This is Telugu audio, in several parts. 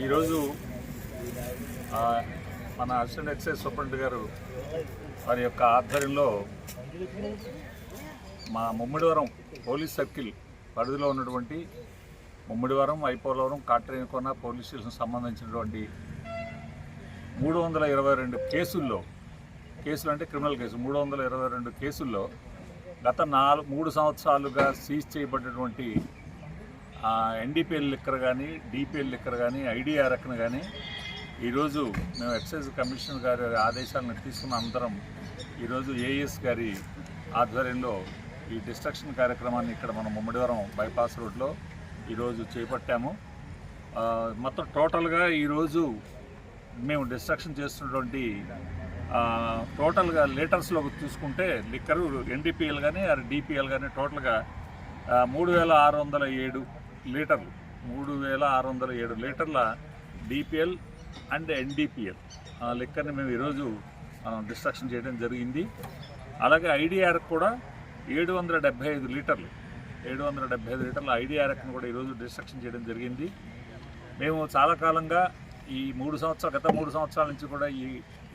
ఈరోజు మన అసిస్టెంట్ ఎక్సైజ్ సూపరింట్ గారు వారి యొక్క ఆధ్వర్యంలో మా ముమ్మిడివరం పోలీస్ సర్కిల్ పరిధిలో ఉన్నటువంటి ముమ్మిడివరం ఐపోలవరం కాట్రేనికొన పోలీస్ స్టేషన్ సంబంధించినటువంటి మూడు వందల ఇరవై రెండు కేసుల్లో కేసులు అంటే క్రిమినల్ కేసు మూడు వందల ఇరవై రెండు కేసుల్లో గత నాలుగు మూడు సంవత్సరాలుగా సీజ్ చేయబడినటువంటి ఎన్డీపీఎల్ లిక్కర్ కానీ డిపిఎల్ లిక్కర్ కానీ ఐడిఆర్ ఐడిఆర్ఎక్ను కానీ ఈరోజు మేము ఎక్సైజ్ కమిషనర్ గారి ఆదేశాలను తీసుకున్న అందరం ఈరోజు ఏఎస్ గారి ఆధ్వర్యంలో ఈ డిస్ట్రక్షన్ కార్యక్రమాన్ని ఇక్కడ మనం ముమ్మడివరం బైపాస్ రోడ్లో ఈరోజు చేపట్టాము. మొత్తం టోటల్గా ఈరోజు మేము డిస్ట్రక్షన్ చేస్తున్నటువంటి టోటల్గా లీటర్స్లో చూసుకుంటే లిక్కరు ఎన్డీపీఎల్ కానీ అది డిపిఎల్ కానీ టోటల్గా మూడు వేల ఆరు వందల ఏడు లీటర్లు. మూడు వేల ఆరు వందల ఏడు లీటర్ల డిపిఎల్ అండ్ ఎన్డీపీఎల్. లిక్కర్ని మేము ఈరోజు డిస్ట్రక్షన్ చేయడం జరిగింది. అలాగే ఐడిఆర్ కూడా ఏడు వందల డెబ్బై ఐదు లీటర్లు. ఏడు వందల డెబ్బై ఐదు లీటర్ల ఐడిఆర్ఎక్ను కూడా ఈరోజు డిస్ట్రక్షన్ చేయడం జరిగింది. మేము చాలా కాలంగా ఈ మూడు సంవత్సరాలు గత మూడు సంవత్సరాల నుంచి కూడా ఈ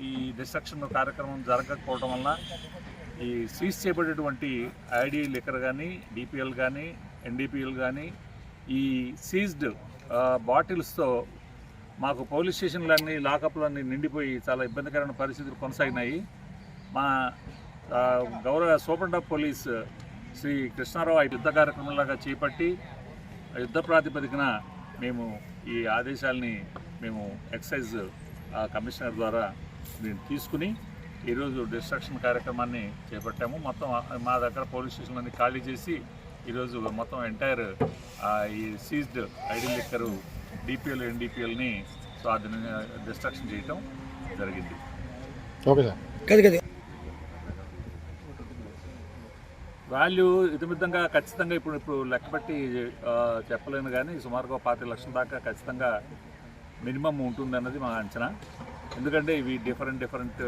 ఈ డిస్ట్రక్షన్ కార్యక్రమం జరగకపోవడం వలన ఈ సీజ్ చేయబడేటువంటి ఐడి లిక్కర్ కానీ డిపిఎల్ కానీ ఎన్డీపీఎల్ కానీ ఈ సీజ్డ్ బాటిల్స్తో మాకు పోలీస్ స్టేషన్లన్నీ లాకప్లన్నీ నిండిపోయి చాలా ఇబ్బందికరమైన పరిస్థితులు కొనసాగినాయి. మా గౌరవ superintendent of police Shri Krishna Rao ఆ యుద్ధ కార్యక్రమంలాగా చేపట్టి ఆ యుద్ధ ప్రాతిపదికన మేము ఈ ఆదేశాలని మేము ఎక్సైజ్ కమిషనర్ ద్వారా దీన్ని తీసుకుని ఈరోజు డిస్ట్రక్షన్ కార్యక్రమాన్ని చేపట్టాము. మొత్తం మా దగ్గర పోలీస్ స్టేషన్లన్నీ ఖాళీ చేసి ఈరోజు మొత్తం ఎంటైర్ ఈ సీజ్డ్ ఐడి లిక్కరు డిపిఎల్ ఎన్డిపిఎల్ని సో అది డిస్ట్రక్షన్ చేయటం జరిగింది. Okay sir. కదా కదా వాల్యూ ఇతిమిద్దంగా ఖచ్చితంగా ఇప్పుడు ఇప్పుడు లెక్కబట్టి చెప్పలేను కానీ సుమారుగా పాతి లక్షల దాకా ఖచ్చితంగా మినిమం ఉంటుంది అన్నది మా అంచనా. ఎందుకంటే ఇవి డిఫరెంట్ డిఫరెంట్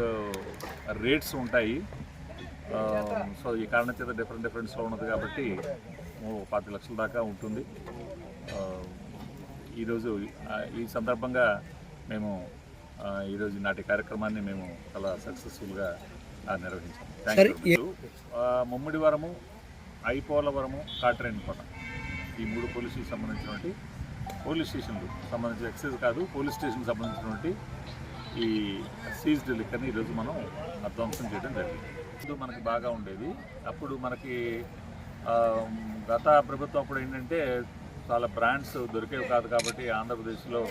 రేట్స్ ఉంటాయి. సో ఈ కారణం చేత డిఫరెంట్ డిఫరెంట్స్లో ఉన్నది కాబట్టి పాతి లక్షల దాకా ఉంటుంది. ఆ, ఈరోజు ఈ సందర్భంగా మేము ఈరోజు నాటి కార్యక్రమాన్ని మేము చాలా సక్సెస్ఫుల్గా నిర్వహించాం థ్యాంక్ యూ ముమ్మిడివరము ఐపోలవరము కాట్రేనికోట ఈ మూడు పోలీసులకు సంబంధించినటువంటి పోలీస్ స్టేషన్లు సంబంధించిన ఎక్సైజ్ కాదు పోలీస్ స్టేషన్కి సంబంధించినటువంటి ఈ సీజ్డ్ లిక్కర్ని ఈరోజు మనం అధ్వంసం చేయడం జరిగింది. మనకి బాగా ఉండేది. అప్పుడు మనకి గత ప్రభుత్వం అప్పుడు ఏంటంటే చాలా బ్రాండ్స్ దొరికేవి కాదు కాబట్టి ఆంధ్రప్రదేశ్లో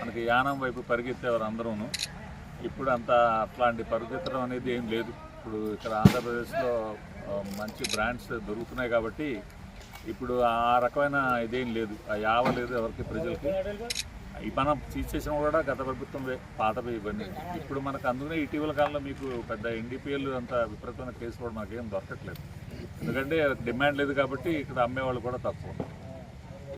మనకి యానం వైపు పరిగెత్తేవారు అందరూను. ఇప్పుడు అంత అట్లాంటి పరిగెత్తడం అనేది ఏం లేదు. ఇప్పుడు ఇక్కడ ఆంధ్రప్రదేశ్లో మంచి బ్రాండ్స్ దొరుకుతున్నాయి కాబట్టి ఇప్పుడు ఆ రకమైన ఇదేం లేదు. ఆ యావ లేదు ఎవరికి ప్రజలకి. మనం తీసేసిన కూడా గత ప్రభుత్వం పాత ఇవన్నీ. ఇప్పుడు మనకు అందుకనే ఇటీవల కాలంలో మీకు పెద్ద ఎన్డీపీఎల్ అంత విపరీతమైన కేసు కూడా మనకేం దొరకట్లేదు. ఎందుకంటే డిమాండ్ లేదు కాబట్టి ఇక్కడ అమ్మేవాళ్ళు కూడా తక్కువ.